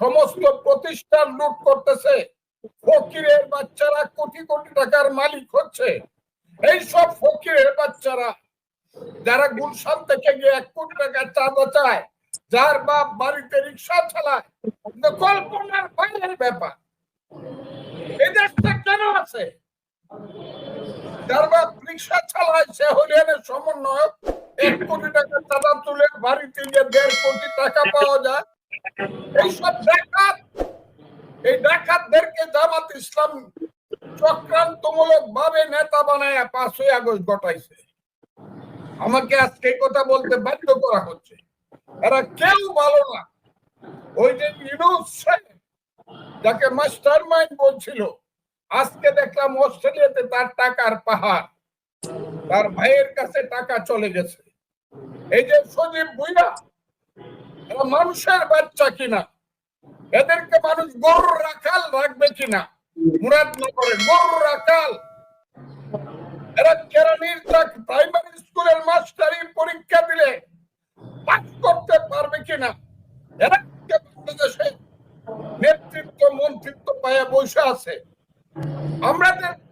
সমস্ত প্রতিষ্ঠান লুট করতেছে। ফকিরের বাচ্চারা কোটি কোটি টাকার মালিক হচ্ছে। এইসব ফকিরের বাচ্চারা, যারা গুলশান থেকে গিয়ে এক কোটি টাকা চাঁদা চায় যার বাপ বাড়িতে রিক্সা চালায় কল্পনার বাইরের ব্যাপার। এই কেন আছে? যার বাপ রিক্সা চালায়, সে হরিয়ানের সমন্বয়ক। এক কোটি টাকা চাঁদা তুলে বাড়িতে গিয়ে দেড় কোটি টাকা পাওয়া যায়। এইসব ডাকাত, এই ডাকাতদেরকে জামাত ইসলাম চক্রান্তমূলক ভাবে নেতা বানায় পাঁচই আগস্ট ঘটাইছে। আমাকে আজকে কথা বলতে বাধ্য করা হচ্ছে। এরা কেউ ভালো না। ওই যে যাকে মাস্টার মাইন্ড বলছিল, আজকে দেখলাম অস্ট্রেলিয়াতে তার টাকার পাহাড়, তার ভাইয়ের কাছে টাকা চলে গেছে। এই যে সজীব ভুইয়া মানুষের বাচ্চা কিনা? এদেরকে মানুষ গরুর রাখাল রাখবে কিনা? রাখাল এরা কেরানির প্রাইমারি স্কুলের মাস্টারি পরীক্ষা দিলে পাস করতে পারবে কিনা? এরা বাংলাদেশে নেতৃত্ব, মন্ত্রিত্ব পায়ে বসে আছে? উচিত